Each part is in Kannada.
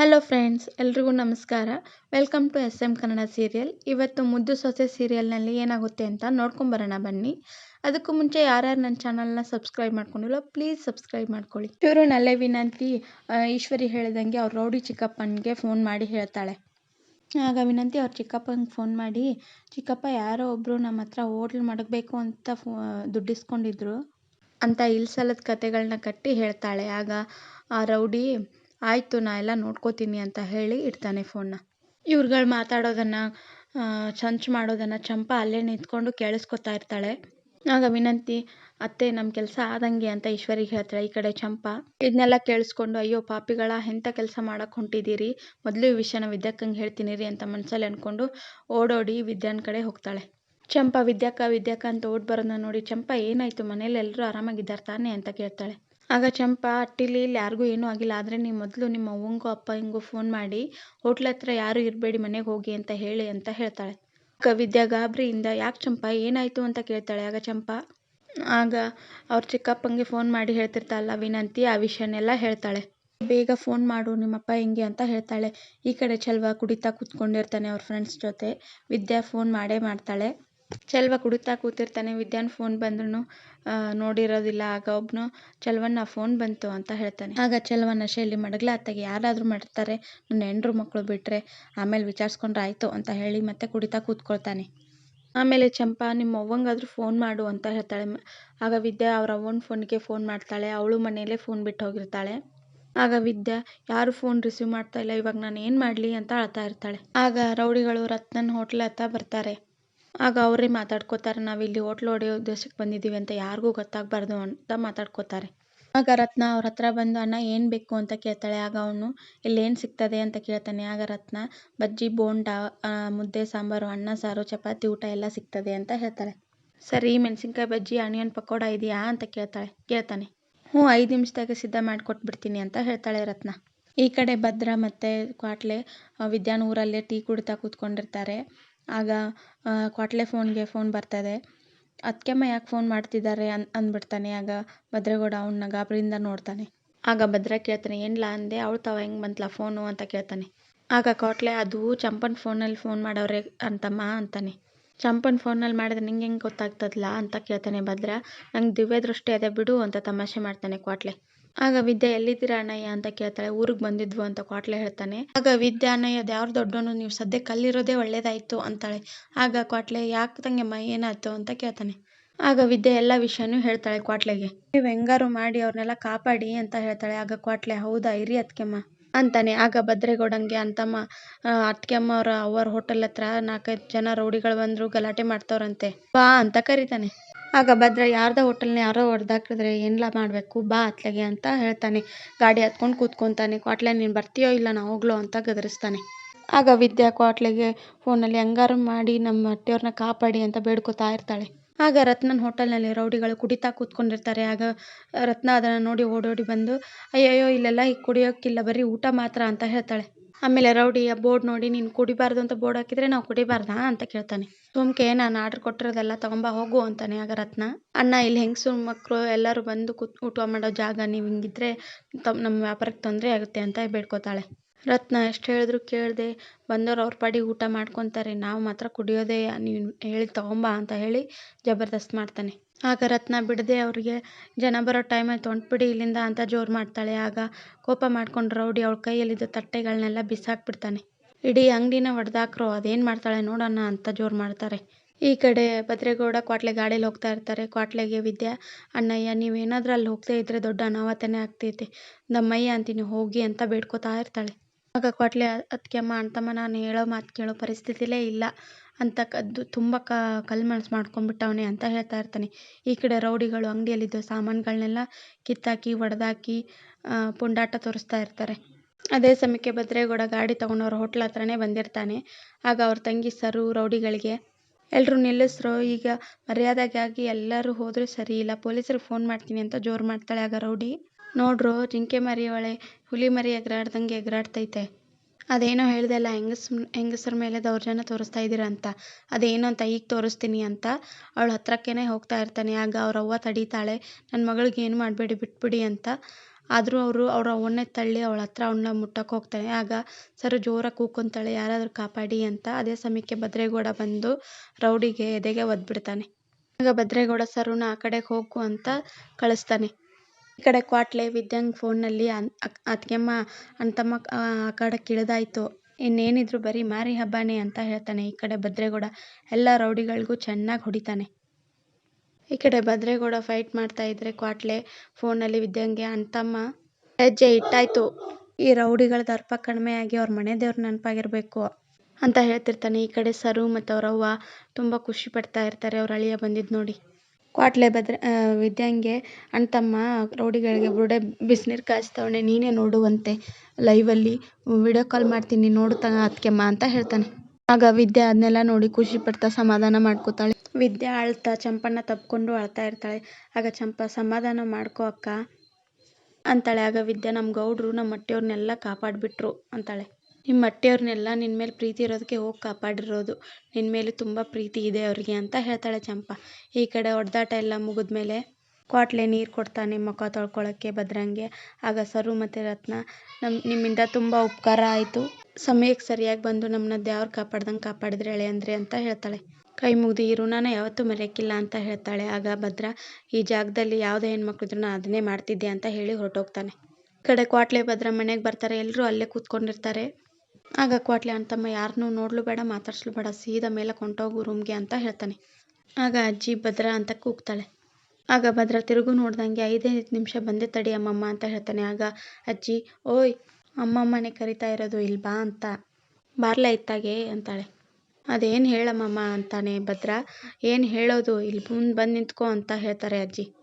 ಹಲೋ ಫ್ರೆಂಡ್ಸ್ ಎಲ್ರಿಗೂ ನಮಸ್ಕಾರ. Welcome to S M Kannada serial ಇವತ್ತು ಮುದ್ದು ಸೊಸೆ ಸೀರಿಯಲ್ನಲ್ಲಿ ಏನಾಗುತ್ತೆ ಅಂತ ನೋಡ್ಕೊಂಬರೋಣ ಬನ್ನಿ. ಅದಕ್ಕೂ ಮುಂಚೆ ಯಾರ್ಯಾರು ನನ್ನ ಚಾನಲ್ನ ಸಬ್ಸ್ಕ್ರೈಬ್ ಮಾಡ್ಕೊಂಡಿಲ್ಲ ಪ್ಲೀಸ್ ಸಬ್ಸ್ಕ್ರೈಬ್ ಮಾಡ್ಕೊಳ್ಳಿ. ಇವರು ನಲ್ಲೆ ವಿನಂತಿ ಈಶ್ವರಿ ಹೇಳಿದಂಗೆ ಅವ್ರು ರೌಡಿ ಚಿಕ್ಕಪ್ಪನಿಗೆ ಫೋನ್ ಮಾಡಿ ಹೇಳ್ತಾಳೆ. ಆಗ ವಿನಂತಿ, ಅವ್ರ ಚಿಕ್ಕಪ್ಪಂಗೆ ಫೋನ್ ಮಾಡಿ, ಚಿಕ್ಕಪ್ಪ, ಯಾರೋ ಒಬ್ಬರು ನಮ್ಮ ಹತ್ರ ಹೋಟ್ಲ್ ಮಡಗಬೇಕು ಅಂತ ದುಡ್ಡಿಸ್ಕೊಂಡಿದ್ರು ಅಂತ ಇಲ್ಸಲದ ಕತೆಗಳನ್ನ ಕಟ್ಟಿ ಹೇಳ್ತಾಳೆ. ಆಗ ಆ ರೌಡಿ ಆಯಿತು, ನಾ ಎಲ್ಲ ನೋಡ್ಕೋತೀನಿ ಅಂತ ಹೇಳಿ ಇಡ್ತಾನೆ ಫೋನ್ನ ಇವ್ರುಗಳು ಮಾತಾಡೋದನ್ನು ಚಂಚ್ ಮಾಡೋದನ್ನು ಚಂಪಾ ಅಲ್ಲೇ ನಿಂತ್ಕೊಂಡು ಕೇಳಿಸ್ಕೊತಾ ಇರ್ತಾಳೆ. ಆಗ ವಿನಂತಿ, ಅತ್ತೆ ನಮ್ಮ ಕೆಲಸ ಆದಂಗೆ ಅಂತ ಈಶ್ವರಿಗೆ ಹೇಳ್ತಾಳೆ ಈ ಕಡೆ ಚಂಪಾ. ಇದನ್ನೆಲ್ಲ ಕೇಳಿಸ್ಕೊಂಡು, ಅಯ್ಯೋ, ಪಾಪಿಗಳ ಎಂಥ ಕೆಲಸ ಮಾಡಕ್ಕೆ ಹೊಂಟಿದ್ದೀರಿ ಮೊದಲು ಈ ವಿಷಯನ ವಿದ್ಯಾಕ್ಕಂಗೆ ಹೇಳ್ತೀನಿ ರೀ ಅಂತ ಮನಸ್ಸಲ್ಲಿ ಅಂದ್ಕೊಂಡು ಓಡೋಡಿ ವಿದ್ಯಾನ ಕಡೆ ಹೋಗ್ತಾಳೆ. ಚಂಪಾ, ವಿದ್ಯಕ್ಕ ವಿದ್ಯಕ್ಕ ಅಂತ ಓಡ್ ಬರೋದನ್ನ ನೋಡಿ ಚಂಪಾ ಏನಾಯಿತು? ಮನೇಲಿ ಎಲ್ಲರೂ ಆರಾಮಾಗಿದ್ದಾರೆ ತಾನೇ? ಅಂತ ಕೇಳ್ತಾಳೆ. ಆಗ ಚಂಪಾ, ಅಟ್ಟಿಲಿ ಇಲ್ಲಿ ಯಾರಿಗೂ ಏನೂ ಆಗಿಲ್ಲ. ಆದರೆ ನೀವು ಮೊದಲು ನಿಮ್ಮ ಅವ್ವಂಗೋ ಅಪ್ಪ ಹಿಂಗೂ ಫೋನ್ ಮಾಡಿ, ಹೋಟ್ಲ್ ಹತ್ರ ಯಾರೂ ಇರಬೇಡಿ, ಮನೆಗೆ ಹೋಗಿ ಅಂತ ಹೇಳಿ ಅಂತ ಹೇಳ್ತಾಳೆ. ಆಗ ವಿದ್ಯಾ ಗಾಬರಿಯಿಂದ, ಯಾಕೆ ಚಂಪಾ, ಏನಾಯಿತು ಅಂತ ಕೇಳ್ತಾಳೆ. ಆಗ ಚಂಪಾ, ಆಗ ಅವ್ರ ಚಿಕ್ಕಪ್ಪಂಗೆ ಫೋನ್ ಮಾಡಿ ಹೇಳ್ತಿರ್ತಾಳಲ್ಲ ವಿನಂತಿ, ಆ ವಿಷಯನೆಲ್ಲ ಹೇಳ್ತಾಳೆ. ಬೇಗ ಫೋನ್ ಮಾಡು, ನಿಮ್ಮಪ್ಪ ಹಿಂಗೆ ಅಂತ ಹೇಳ್ತಾಳೆ. ಈ ಕಡೆ ಚಲ್ವ ಕುಡಿತಾ ಕೂತ್ಕೊಂಡಿರ್ತಾನೆ ಅವ್ರ ಫ್ರೆಂಡ್ಸ್ ಜೊತೆ. ವಿದ್ಯಾ ಫೋನ್ ಮಾಡೇ ಮಾಡ್ತಾಳೆ. ಚೆಲ್ವ ಕುಡಿತಾ ಕೂತಿರ್ತಾನೆ, ವಿದ್ಯಾನ್ ಫೋನ್ ಬಂದ್ರೂ ನೋಡಿರೋದಿಲ್ಲ. ಆಗ ಒಬ್ಬನು ಚೆಲ್ವನ್ನ ಫೋನ್ ಬಂತು ಅಂತ ಹೇಳ್ತಾನೆ. ಆಗ ಚೆಲ್ವ ನಶೆಯಲ್ಲಿ ಮಡಗ್ಲ, ಅತ್ತಾಗೆ ಯಾರಾದರೂ ಮಾಡ್ತಾರೆ, ನನ್ನ ಹೆಂಡ್ರು ಮಕ್ಕಳು ಬಿಟ್ಟರೆ ಆಮೇಲೆ ವಿಚಾರಿಸ್ಕೊಂಡ್ರೆ ಆಯಿತು ಅಂತ ಹೇಳಿ ಮತ್ತೆ ಕುಡಿತಾ ಕೂತ್ಕೊಳ್ತಾನೆ. ಆಮೇಲೆ ಚಂಪಾ ನಿಮ್ಮ ಅವ್ವಂಗಾದ್ರೂ ಫೋನ್ ಮಾಡು ಅಂತ ಹೇಳ್ತಾಳೆ. ಆಗ ವಿದ್ಯಾ ಅವ್ರ ಅವ್ವನ ಫೋನ್ಗೆ ಫೋನ್ ಮಾಡ್ತಾಳೆ. ಅವಳು ಮನೆಯಲ್ಲೇ ಫೋನ್ ಬಿಟ್ಟು ಹೋಗಿರ್ತಾಳೆ. ಆಗ ವಿದ್ಯಾ, ಯಾರು ಫೋನ್ ರಿಸೀವ್ ಮಾಡ್ತಾ ಇಲ್ಲ, ಇವಾಗ ನಾನು ಏನು ಮಾಡಲಿ? ಅಂತ ಅಳ್ತಾ ಇರ್ತಾಳೆ. ಆಗ ರೌಡಿಗಳು ರತ್ನನ್ ಹೋಟ್ಲ್ ಹತ್ತ ಬರ್ತಾರೆ. ಆಗ ಅವರೇ ಮಾತಾಡ್ಕೋತಾರೆ ನಾವಿಲ್ಲಿ ಹೋಟ್ಲ್ ಹೊಡೆಯೋ ಉದ್ದೇಶಕ್ಕೆ ಬಂದಿದ್ದೀವಿ ಅಂತ ಯಾರಿಗೂ ಗೊತ್ತಾಗಬಾರ್ದು ಅಂತ ಮಾತಾಡ್ಕೋತಾರೆ. ಆಗ ರತ್ನ ಅವ್ರ ಹತ್ರ ಬಂದು, ಅಣ್ಣ, ಏನು ಬೇಕು? ಅಂತ ಕೇಳ್ತಾಳೆ. ಆಗ ಅವನು, ಇಲ್ಲಿ ಏನು ಸಿಗ್ತದೆ? ಅಂತ ಕೇಳ್ತಾನೆ. ಆಗ ರತ್ನ, ಬಜ್ಜಿ, ಬೋಂಡ ಮುದ್ದೆ, ಸಾಂಬಾರು, ಅನ್ನ, ಸಾರು, ಚಪಾತಿ, ಊಟ ಎಲ್ಲ ಸಿಗ್ತದೆ ಅಂತ ಹೇಳ್ತಾಳೆ. ಸರಿ, ಮೆಣಸಿನ್ಕಾಯಿ ಬಜ್ಜಿ, ಆನಿಯನ್ ಪಕೋಡ ಇದೆಯಾ? ಅಂತ ಕೇಳ್ತಾಳೆ. ಕೇಳ್ತಾನೆ. ಹ್ಞೂ, ಐದು ನಿಮಿಷದಾಗ ಸಿದ್ಧ ಮಾಡಿಕೊಟ್ಬಿಡ್ತೀನಿ ಅಂತ ಹೇಳ್ತಾಳೆ ರತ್ನ. ಈ ಕಡೆ ಭದ್ರ ಮತ್ತು ಕ್ವಾಟ್ಲೆ ವಿದ್ಯಾನೂರಲ್ಲೇ ಟೀ ಕುಡಿತಾ ಕೂತ್ಕೊಂಡಿರ್ತಾರೆ. ಆಗ ಕೊಟ್ಲೆ ಫೋನ್ಗೆ ಫೋನ್ ಬರ್ತದೆ. ಅದಕ್ಕೆಮ್ಮ ಯಾಕೆ ಫೋನ್ ಮಾಡ್ತಿದ್ದಾರೆ ಅನ್, ಅಂದ್ಬಿಡ್ತಾನೆ. ಆಗ ಭದ್ರಗೌಡ ಅವನ್ನ ಗಾಬರಿಯಿಂದ ನೋಡ್ತಾನೆ. ಆಗ ಭದ್ರ ಕೇಳ್ತಾನೆ, ಏನ್ಲಾ ಅಂದೆ? ಅವಳು ತಾವ ಹೆಂಗೆ ಬಂತಲ್ಲ ಫೋನು ಅಂತ ಕೇಳ್ತಾನೆ. ಆಗ ಕ್ವಾಟ್ಲೆ, ಅದು ಚಂಪನ್ ಫೋನಲ್ಲಿ ಫೋನ್ ಮಾಡವ್ರೆ ಅಂತಮ್ಮ ಅಂತಾನೆ. ಚಂಪನ್ ಫೋನಲ್ಲಿ ಮಾಡಿದ್ರೆ ನಿಂಗೆ ಹೆಂಗೆ ಗೊತ್ತಾಗ್ತದಲ್ಲ ಅಂತ ಕೇಳ್ತಾನೆ ಭದ್ರ. ನಂಗೆ ದಿವ್ಯ ದೃಷ್ಟಿ ಅದೇ ಬಿಡು ಅಂತ ತಮಾಷೆ ಮಾಡ್ತಾನೆ ಕ್ವಾಟ್ಲೆ. ಆಗ ವಿದ್ಯಾ ಎಲ್ಲಿದ್ದೀರ ಅಣ್ಣಯ್ಯ ಅಂತ ಕೇಳ್ತಾಳೆ. ಊರಿಗೆ ಬಂದಿದ್ವು ಅಂತ ಕ್ವಾಟ್ಲೆ ಹೇಳ್ತಾನೆ. ಆಗ ವಿದ್ಯಾ, ಅಣ್ಣಯ್ಯ ಯಾರು ದೊಡ್ಡವನು ನೀವು ಸದ್ಯಕ್ಕೆ ಅಲ್ಲಿರೋದೇ ಒಳ್ಳೇದಾಯ್ತು ಅಂತಾಳೆ. ಆಗ ಕ್ವಾಟ್ಲೆ, ಯಾಕೆ ತಂಗೆಮ್ಮ, ಏನಾಯ್ತು ಅಂತ ಕೇಳ್ತಾನೆ. ಆಗ ವಿದ್ಯೆ ಎಲ್ಲ ವಿಷಯನೂ ಹೇಳ್ತಾಳೆ ಕ್ವಾಟ್ಲೆಗೆ. ನೀವು ಹೆಂಗಾರು ಮಾಡಿ ಅವ್ರನ್ನೆಲ್ಲ ಕಾಪಾಡಿ ಅಂತ ಹೇಳ್ತಾಳೆ. ಆಗ ಕ್ವಾಟ್ಲೆ, ಹೌದಾ, ಇರಿ ಅತ್ಕೆಮ್ಮ ಅಂತಾನೆ. ಆಗ ಭದ್ರೇಗೌಡಂಗೆ, ಅಂತಮ್ಮ ಅತ್ಕೆಮ್ಮ ಅವರ ಅವರ ಹೋಟೆಲ್ ಹತ್ರ ನಾಲ್ಕೈದು ಜನ ರೌಡಿಗಳು ಬಂದ್ರು ಗಲಾಟೆ ಮಾಡ್ತವ್ರಂತೆ. ಬಾ ಅಂತ ಕರೀತಾನೆ. ಆಗ ಭದ್ರ ಯಾರದೋ ಹೋಟೆಲ್ನ ಯಾರೋ ಹೊಡೆದಾಕಿದ್ರೆ ಏನ್ಲ ಮಾಡಬೇಕು? ಬಾ ಅತ್ಲಗೆ ಅಂತ ಹೇಳ್ತಾನೆ. ಗಾಡಿ ಹತ್ಕೊಂಡು ಕೂತ್ಕೊಂತಾನೆ. ಕ್ವಾಟ್ಲೆ ನೀನು ಬರ್ತೀಯೋ ಇಲ್ಲ ನಾ ಹೋಗ್ಲೋ ಅಂತ ಗದರಿಸ್ತಾನೆ. ಆಗ ವಿದ್ಯಾ ಕ್ವಾಟ್ಲೆಗೆ ಫೋನಲ್ಲಿ ಹೆಂಗಾರು ಮಾಡಿ ನಮ್ಮ ಅತ್ತೆಯವ್ರನ್ನ ಕಾಪಾಡಿ ಅಂತ ಬೇಡ್ಕೊತಾ ಇರ್ತಾಳೆ. ಆಗ ರತ್ನನ್ ಹೋಟೆಲ್ನಲ್ಲಿ ರೌಡಿಗಳು ಕುಡಿತಾ ಕೂತ್ಕೊಂಡಿರ್ತಾರೆ. ಆಗ ರತ್ನ ಅದನ್ನು ನೋಡಿ ಓಡೋಡಿ ಬಂದು, ಅಯ್ಯಯ್ಯೋ, ಇಲ್ಲೆಲ್ಲ ಈಗ ಕುಡಿಯೋಕ್ಕಿಲ್ಲ, ಬರೀ ಊಟ ಮಾತ್ರ ಅಂತ ಹೇಳ್ತಾಳೆ. ಆಮೇಲೆ ರೌಡಿ, ಆ ಬೋರ್ಡ್ ನೋಡಿ, ನೀನು ಕುಡಿಬಾರ್ದು ಅಂತ ಬೋರ್ಡ್ ಹಾಕಿದ್ರೆ ನಾವು ಕುಡಿಬಾರ್ದಾ ಅಂತ ಕೇಳ್ತಾನೆ. ಸುಮ್ಕೆ, ನಾನು ಆರ್ಡರ್ ಕೊಟ್ಟಿರೋದೆಲ್ಲ ತಗೊಂಬ, ಹೋಗು, ಅಂತಾನೆ ಆಗ ರತ್ನ. ಅಣ್ಣ, ಇಲ್ಲಿ ಹೆಂಗಸು ಮಕ್ಕಳು ಎಲ್ಲರೂ ಬಂದು ಕೂತ್, ಊಟ ಮಾಡೋ ಜಾಗ ನೀವು ಹಿಂಗಿದ್ರೆ ತಮ್ಮ ನಮ್ಮ ವ್ಯಾಪಾರಕ್ಕೆ ತೊಂದರೆ ಆಗುತ್ತೆ, ಅಂತ ಬೇಡ್ಕೋತಾಳೆ. ರತ್ನ, ಎಷ್ಟು ಹೇಳಿದ್ರು ಕೇಳದೆ, ಬಂದವ್ರು ಅವ್ರ ಪಾಡಿಗೆ ಊಟ ಮಾಡ್ಕೊತಾರೆ, ನಾವು ಮಾತ್ರ ಕುಡಿಯೋದೇ ನೀನು ಹೇಳಿ ತಗೊಂಬಾ ಅಂತ ಹೇಳಿ ಜಬರ್ದಸ್ತ್ ಮಾಡ್ತಾನೆ. ಆಗ ರತ್ನ ಬಿಡದೆ ಅವರಿಗೆ, ಜನ ಬರೋ ಟೈಮ್ ಆಯ್ತು ಹೊಂಟ್ಬಿಡಿ ಇಲ್ಲಿಂದ ಅಂತ ಜೋರು ಮಾಡ್ತಾಳೆ. ಆಗ ಕೋಪ ಮಾಡ್ಕೊಂಡು ರೌಡಿ ಅವಳ ಕೈಯಲ್ಲಿದ್ದ ತಟ್ಟೆಗಳನ್ನೆಲ್ಲ ಬಿಸಾಕ್ಬಿಡ್ತಾನೆ. ಇಡೀ ಅಂಗಡಿನ ಹೊಡೆದಾಕ್ರು, ಅದೇನು ಮಾಡ್ತಾಳೆ ನೋಡೋಣ ಅಂತ ಜೋರು ಮಾಡ್ತಾರೆ. ಈ ಕಡೆ ಭದ್ರೇಗೌಡ ಕ್ವಾಟ್ಲೆ ಗಾಡೀಲಿ ಹೋಗ್ತಾ ಇರ್ತಾರೆ. ಕ್ವಾಟ್ಲೆಗೆ ವಿದ್ಯಾ, ಅಣ್ಣಯ್ಯ ನೀವೇನಾದ್ರೂ ಅಲ್ಲಿ ಹೋಗ್ತಾ ಇದ್ದರೆ ದೊಡ್ಡ ಅನಾಹುತನೇ ಆಗ್ತೈತೆ. ನಮ್ಮಯ್ಯ ಅಂತೀನಿ, ಹೋಗಿ ಅಂತ ಬೇಡ್ಕೊತಾ ಇರ್ತಾಳೆ. ಆಗ ಕ್ವಾಟ್ಲೆ ಅದಕ್ಕೆಮ್ಮ ಅಂತಮ್ಮ, ನಾನು ಹೇಳೋ ಮಾತು ಕೇಳೋ ಪರಿಸ್ಥಿತಿಲೇ ಇಲ್ಲ. ಅಂತ ಕದ್ದು ತುಂಬ ಕ ಕಲ್ಮನ್ಸು ಮನಸ್ಸು ಮಾಡ್ಕೊಂಡ್ಬಿಟ್ಟವನೆ ಅಂತ ಹೇಳ್ತಾ ಇರ್ತಾನೆ. ಈ ಕಡೆ ರೌಡಿಗಳು ಅಂಗಡಿಯಲ್ಲಿದ್ದ ಸಾಮಾನುಗಳನ್ನೆಲ್ಲ ಕಿತ್ತಾಕಿ, ಒಡೆದಾಕಿ ಪುಂಡಾಟ ತೋರಿಸ್ತಾ ಇರ್ತಾರೆ. ಅದೇ ಸಮಯಕ್ಕೆ ಭದ್ರೇಗೌಡ ಗಾಡಿ ತೊಗೊಂಡು ಅವ್ರ ಹೋಟ್ಲ್ ಹತ್ರನೇ ಬಂದಿರ್ತಾನೆ. ಆಗ ಅವ್ರ ತಂಗಿ ಸರು, ರೌಡಿಗಳಿಗೆ ಎಲ್ಲರೂ ನಿಲ್ಲಿಸ್ರು, ಈಗ ಮರ್ಯಾದೆಗಾಗಿ ಎಲ್ಲರೂ ಹೋದರೂ ಸರಿ ಇಲ್ಲ. ಪೊಲೀಸರಿಗೆ ಫೋನ್ ಮಾಡ್ತೀನಿ ಅಂತ ಜೋರು ಮಾಡ್ತಾಳೆ ಆಗ ರೌಡಿ. ನೋಡ್ರು, ಜಿಂಕೆ ಮರಿ ಅವಳೆ ಹುಲಿ ಮರಿ ಎಗರಾಡ್ದಂಗೆ ಎಗರಾಡ್ತೈತೆ. ಅದೇನೋ ಹೇಳ್ದಲ್ಲ, ಹೆಂಗಸ್, ಹೆಂಗಸ್ರ ಮೇಲೆ ದೌರ್ಜನ್ಯ ತೋರಿಸ್ತಾ ಇದ್ದೀರ ಅಂತ. ಅದೇನು ಅಂತ ಈಗ ತೋರಿಸ್ತೀನಿ ಅಂತ. ಅವಳ ಹತ್ರಕ್ಕೇನೆ ಹೋಗ್ತಾ ಇರ್ತಾನೆ. ಆಗ ಅವ್ರ ಅವ್ವ ತಡೀತಾಳೆ. ನನ್ನ ಮಗಳಿಗೆ ಏನು ಮಾಡಬೇಡಿ, ಬಿಟ್ಬಿಡಿ ಅಂತ. ಆದರೂ ಅವರು ಅವ್ರ ಅವನ್ನೇ ತಳ್ಳಿ ಅವಳ ಹತ್ರ ಅವ್ನ ಮುಟ್ಟಕ್ಕೆ ಹೋಗ್ತಾನೆ. ಆಗ ಸರ್ ಜೋರಾಗಿ ಕೂಕೊಂತಾಳೆ. ಯಾರಾದರೂ ಕಾಪಾಡಿ ಅಂತ. ಅದೇ ಸಮಯಕ್ಕೆ ಭದ್ರೇಗೌಡ ಬಂದು ರೌಡಿಗೆ ಎದೆಗೆ ಒದ್ಬಿಡ್ತಾನೆ. ಆಗ ಭದ್ರೇಗೌಡ ಸರುನ ಆ ಕಡೆಗೆ ಹೋಗು ಅಂತ ಕಳಿಸ್ತಾನೆ. ಈ ಕಡೆ ಕ್ವಾಟ್ಲೆ ವಿದ್ಯಾಂಗ್ ಫೋನ್ನಲ್ಲಿ ಅತ್ಗೆಮ್ಮ ಅಂತಮ್ಮ ಆ ಕಡೆ ಕಿಳಿದಾಯ್ತು. ಇನ್ನೇನಿದ್ರು ಬರೀ ಮಾರಿ ಹಬ್ಬನೇ ಅಂತ ಹೇಳ್ತಾನೆ. ಈ ಕಡೆ ಭದ್ರೇಗೌಡ ಎಲ್ಲ ರೌಡಿಗಳಿಗೂ ಚೆನ್ನಾಗಿ ಹೊಡಿತಾನೆ. ಈ ಕಡೆ ಭದ್ರೇಗೌಡ ಫೈಟ್ ಮಾಡ್ತಾ ಇದ್ರೆ ಕ್ವಾಟ್ಲೆ ಫೋನಲ್ಲಿ ವಿದ್ಯಂಗೆ ಅಂತಮ್ಮ ಹೆಜ್ಜೆ ಇಟ್ಟಾಯ್ತು. ಈ ರೌಡಿಗಳ ದರ್ಪ ಆಗಿ ಅವ್ರ ಮನೆ ದೇವ್ರ ನೆನಪಾಗಿರ್ಬೇಕು ಅಂತ ಹೇಳ್ತಿರ್ತಾನೆ. ಈ ಕಡೆ ಸರು ಮತ್ತು ಅವರವ್ವ ತುಂಬ ಖುಷಿ ಪಡ್ತಾ ಇರ್ತಾರೆ. ಅವ್ರ ಅಳಿಯ ಬಂದಿದ್ದು ನೋಡಿ. ಕ್ವಾಟ್ಲೆ ಬದ್ರೆ ವಿದ್ಯಾಂಗೆ ಅಣ್ತಮ್ಮ ರೌಡಿಗಳಿಗೆ ಬುರುಡೆ ಬಿಸ್ನೀರು ಕಾಯಿಸ್ತವ್ನೆ ನೀನೇ ನೋಡುವಂತೆ ಲೈವಲ್ಲಿ ವಿಡಿಯೋ ಕಾಲ್ ಮಾಡ್ತೀನಿ ನೋಡು ತ ಅತ್ಕೆಮ್ಮ ಅಂತ ಹೇಳ್ತಾನೆ. ಆಗ ವಿದ್ಯೆ ಅದನ್ನೆಲ್ಲ ನೋಡಿ ಖುಷಿ ಪಡ್ತಾ ಸಮಾಧಾನ ಮಾಡ್ಕೋತಾಳೆ. ವಿದ್ಯೆ ಅಳ್ತಾ ಚಂಪನ್ನ ತಪ್ಕೊಂಡು ಅಳ್ತಾ ಇರ್ತಾಳೆ. ಆಗ ಚಂಪ, ಸಮಾಧಾನ ಮಾಡ್ಕೋ ಅಕ್ಕ ಅಂತಾಳೆ. ಆಗ ವಿದ್ಯೆ ನಮ್ಮ ಗೌಡ್ರು ನಮ್ಮ ಮಟ್ಟಿಯವ್ರನ್ನೆಲ್ಲ ಕಾಪಾಡಿಬಿಟ್ರು ಅಂತಾಳೆ. ನಿಮ್ಮ ಮಟ್ಟಿಯವ್ರನ್ನೆಲ್ಲ ನಿನ್ನ ಮೇಲೆ ಪ್ರೀತಿ ಇರೋದಕ್ಕೆ ಹೋಗಿ ಕಾಪಾಡಿರೋದು. ನಿನ್ನ ಮೇಲೆ ತುಂಬ ಪ್ರೀತಿ ಇದೆ ಅವರಿಗೆ ಅಂತ ಹೇಳ್ತಾಳೆ ಚಂಪಾ. ಈ ಕಡೆ ಹೊಡೆದಾಟ ಎಲ್ಲ ಮುಗಿದ್ಮೇಲೆ ಕ್ವಾಟ್ಲೆ ನೀರು ಕೊಡ್ತಾನೆ ಮುಖ ತೊಳ್ಕೊಳ್ಳೋಕ್ಕೆ ಭದ್ರಂಗೆ. ಆಗ ಸರು ಮತ್ತು ರತ್ನ ನಮ್ಮ ನಿಮ್ಮಿಂದ ತುಂಬ ಉಪಕಾರ ಆಯಿತು. ಸಮಯಕ್ಕೆ ಸರಿಯಾಗಿ ಬಂದು ನಮ್ಮನ್ನ ದೇವ್ರು ಕಾಪಾಡ್ದಂಗೆ ಕಾಪಾಡಿದ್ರೆ ಅಂದರೆ ಅಂತ ಹೇಳ್ತಾಳೆ. ಕೈ ಮುಗಿದು ಈ ಋಣನ ಯಾವತ್ತೂ ಮರೆಯೋಕ್ಕಿಲ್ಲ ಅಂತ ಹೇಳ್ತಾಳೆ. ಆಗ ಭದ್ರ, ಈ ಜಾಗದಲ್ಲಿ ಯಾವುದೇ ಹೆಣ್ಮಕ್ಳಿದ್ರು ನಾನು ಅದನ್ನೇ ಮಾಡ್ತಿದ್ದೆ ಅಂತ ಹೇಳಿ ಹೊರಟೋಗ್ತಾನೆ. ಕಡೆ ಕ್ವಾಟ್ಲೆ ಭದ್ರ ಮನೆಗೆ ಬರ್ತಾರೆ. ಎಲ್ಲರೂ ಅಲ್ಲೇ ಕೂತ್ಕೊಂಡಿರ್ತಾರೆ. ಆಗ ಕ್ವಾಟ್ಲೆ, ಅಂತಮ್ಮ ಯಾರನ್ನೂ ನೋಡ್ಲು ಬೇಡ, ಮಾತಾಡ್ಸ್ಲು ಬೇಡ, ಸೀದಾ ಮೇಲೆ ಕೊಂಟೋಗು ರೂಮ್ಗೆ ಅಂತ ಹೇಳ್ತಾನೆ. ಆಗ ಅಜ್ಜಿ ಭದ್ರ ಅಂತ ಕೂಗ್ತಾಳೆ. ಆಗ ಭದ್ರ ತಿರುಗು ನೋಡ್ದಂಗೆ, ಐದೇ ನಿಮಿಷ ಬಂದೆ ತಡಿ ಅಮ್ಮಮ್ಮ ಅಂತ ಹೇಳ್ತಾನೆ. ಆಗ ಅಜ್ಜಿ, ಓಯ್, ಅಮ್ಮಮ್ಮನೆ ಕರಿತಾ ಇರೋದು ಇಲ್ಲಿ ಅಂತ, ಬಾರ್ಲೆ ಇತ್ತಾಗೆ ಅಂತಾಳೆ. ಅದೇನು ಹೇಳಮ್ಮಮ್ಮ ಅಂತಾನೆ ಭದ್ರ. ಏನು ಹೇಳೋದು ಇಲ್ಲಿ ಮುಂದೆ ಬಂದು ನಿಂತ್ಕೋ ಅಂತ ಹೇಳ್ತಾರೆ ಅಜ್ಜಿ.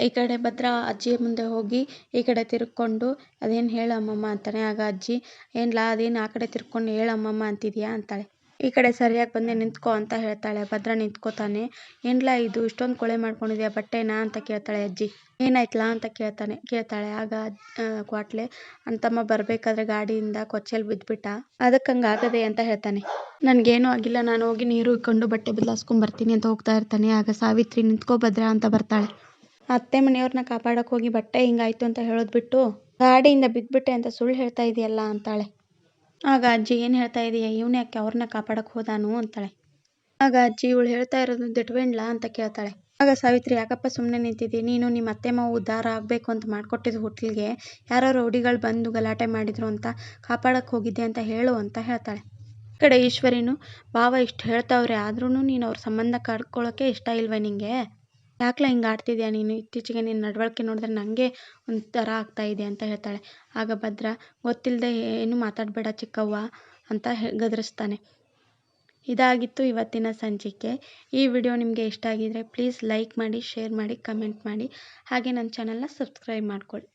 ಈ ಕಡೆ ಭದ್ರ ಅಜ್ಜಿ ಮುಂದೆ ಹೋಗಿ ಈ ಕಡೆ ತಿರ್ಕೊಂಡು, ಅದೇನು ಹೇಳಮ್ಮಮ್ಮ ಅಂತಾನೆ. ಆಗ ಅಜ್ಜಿ, ಏನ್ಲಾ, ಅದೇನು ಆ ಕಡೆ ತಿರ್ಕೊಂಡು ಹೇಳಮ್ಮಮ್ಮ ಅಂತಿದ್ಯಾ ಅಂತಾಳೆ. ಈ ಕಡೆ ಸರಿಯಾಗಿ ಬಂದೆ, ನಿಂತ್ಕೊ ಅಂತ ಹೇಳ್ತಾಳೆ. ಭದ್ರ ನಿಂತ್ಕೋತಾನೆ ಏನ್ಲಾ ಇದು, ಇಷ್ಟೊಂದು ಕೊಳೆ ಮಾಡ್ಕೊಂಡಿದ್ಯಾ, ಬಟ್ಟೆನಾ? ಅಂತ ಕೇಳ್ತಾಳೆ ಅಜ್ಜಿ. ಏನಾಯ್ತಲಾ? ಅಂತ ಕೇಳ್ತಾನೆ, ಕೇಳ್ತಾಳೆ. ಆಗ ಕ್ವಾಟ್ಲೆ, ಅಂತಮ್ಮ ಬರಬೇಕಾದ್ರೆ ಗಾಡಿಯಿಂದ ಕೊಚ್ಚೆಲ್ ಬಿದ್ಬಿಟ್ಟ. ಅದಕ್ಕೆ ಆಗದೆ ಅಂತ ಹೇಳ್ತಾನೆ. ನನಗೇನು ಆಗಿಲ್ಲ, ನಾನು ಹೋಗಿ ನೀರು ಇಕ್ಕೊಂಡು ಬಟ್ಟೆ ಬದಲಾಯಿಸ್ಕೊಂಡ್ ಬರ್ತೀನಿ ಅಂತ ಹೋಗ್ತಾ ಇರ್ತಾನೆ. ಆಗ ಸಾವಿತ್ರಿ, ನಿಂತ್ಕೋ ಭದ್ರ ಅಂತ ಬರ್ತಾಳೆ. ಅತ್ತೆ ಮನೆಯವ್ರನ್ನ ಕಾಪಾಡಕ್ಕೆ ಹೋಗಿ ಬಟ್ಟೆ ಹಿಂಗಾಯ್ತು ಅಂತ ಹೇಳೋದು ಬಿಟ್ಟು ಗಾಡಿಯಿಂದ ಬಿದ್ದುಬಿಟ್ಟೆ ಅಂತ ಸುಳ್ಳು ಹೇಳ್ತಾ ಇದೆಯಲ್ಲ ಅಂತಾಳೆ. ಆಗ ಅಜ್ಜಿ ಏನು ಹೇಳ್ತಾ ಇದೆಯಾ? ಇವನು ಯಾಕೆ ಅವ್ರನ್ನ ಕಾಪಾಡಕ್ಕೆ ಹೋದಾನು ಅಂತಾಳೆ. ಆಗ ಅಜ್ಜಿ ಇವಳು ಹೇಳ್ತಾ ಇರೋದು ದಿಟ್ವೇಣ್ಲಾ ಅಂತ ಕೇಳ್ತಾಳೆ. ಆಗ ಸಾವಿತ್ರಿ, ಯಾಕಪ್ಪ ಸುಮ್ಮನೆ ನಿಂತಿದ್ದಿ? ನೀನು ನಿಮ್ಮ ಅತ್ತೆ ಮಾವು ಉದ್ಧಾರ ಆಗಬೇಕು ಅಂತ ಮಾಡಿಕೊಟ್ಟಿದ್ದು ಹೋಟ್ಲಿಗೆ ಯಾರೋ ರೌಡಿಗಳು ಬಂದು ಗಲಾಟೆ ಮಾಡಿದ್ರು ಅಂತ ಕಾಪಾಡಕ್ಕೆ ಹೋಗಿದ್ದೆ ಅಂತ ಹೇಳು ಅಂತ ಹೇಳ್ತಾಳೆ. ಈ ಕಡೆ ಈಶ್ವರಿನು ಭಾವ ಇಷ್ಟು ಹೇಳ್ತಾವ್ರೆ. ಆದ್ರೂ ನೀನು ಅವ್ರ ಸಂಬಂಧ ಕಡ್ಕೊಳ್ಳೋಕೆ ಇಷ್ಟ ಇಲ್ವ ನಿಂಗೆ? ಯಾಕ್ಲ ಹಿಂಗೆ ಆಡ್ತಿದ್ಯಾ ನೀನು? ಇತ್ತೀಚೆಗೆ ನಿನ್ನ ನಡವಳಿಕೆ ನೋಡಿದ್ರೆ ನನಗೆ ಒಂಥರ ಆಗ್ತಾ ಇದೆ ಅಂತ ಹೇಳ್ತಾಳೆ. ಆಗ ಭದ್ರ ಗೊತ್ತಿಲ್ಲದೆ ಏನು ಮಾತಾಡಬೇಡ ಚಿಕ್ಕವ್ವ ಅಂತ ಗದರಿಸ್ತಾನೆ. ಇದಾಗಿತ್ತು ಇವತ್ತಿನ ಸಂಚಿಕೆ. ಈ ವಿಡಿಯೋ ನಿಮಗೆ ಇಷ್ಟ ಆಗಿದ್ರೆ ಪ್ಲೀಸ್ ಲೈಕ್ ಮಾಡಿ, ಶೇರ್ ಮಾಡಿ, ಕಮೆಂಟ್ ಮಾಡಿ. ಹಾಗೆ ನನ್ನ ಚಾನಲ್ನ ಸಬ್ಸ್ಕ್ರೈಬ್ ಮಾಡ್ಕೊಳ್ಳಿ.